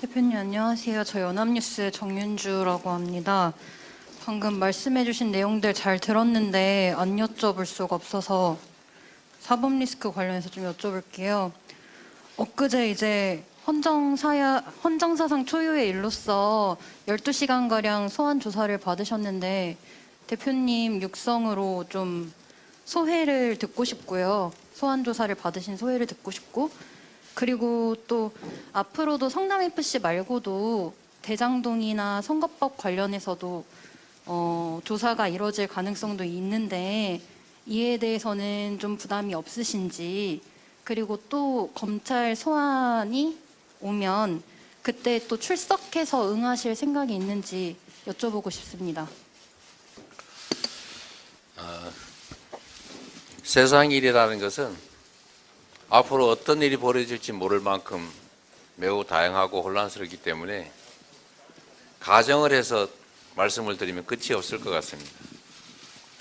대표님 안녕하세요. 저 연합뉴스 정윤주라고 합니다. 방금 말씀해주신 내용들 잘 들었는데 안 여쭤볼 수가 없어서 사법 리스크 관련해서 좀 여쭤볼게요. 엊그제 이제 헌정사야, 헌정사상 초유의 일로서 12시간가량 소환 조사를 받으셨는데 대표님 육성으로 좀 소회를 듣고 싶고요. 소환 조사를 받으신 소회를 듣고 싶고 그리고 또 앞으로도 성남 FC 말고도 대장동이나 선거법 관련해서도 어, 조사가 이루어질 가능성도 있는데 이에 대해서는 좀 부담이 없으신지 그리고 또 검찰 소환이 오면 그때 또 출석해서 응하실 생각이 있는지 여쭤보고 싶습니다. 세상 일이라는 것은 앞으로 어떤 일이 벌어질지 모를 만큼 매우 다양하고 혼란스럽기 때문에 가정을 해서 말씀을 드리면 끝이 없을 것 같습니다.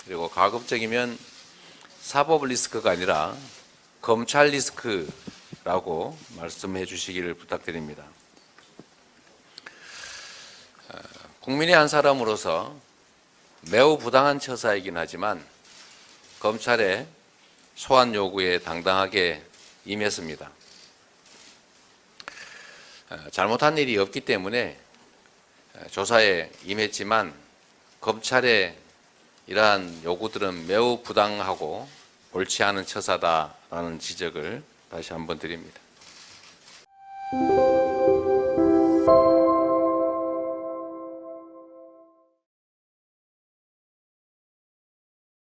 그리고 가급적이면 사법 리스크가 아니라 검찰 리스크라고 말씀해 주시기를 부탁드립니다. 어, 국민의 한 사람으로서 매우 부당한 처사이긴 하지만 검찰의 소환 요구에 당당하게 임했습니다. 어, 잘못한 일이 없기 때문에 어, 조사에 임했지만 검찰의 이러한 요구들은 매우 부당하고 옳지 않은 처사다라는 지적을 다시 한번 드립니다.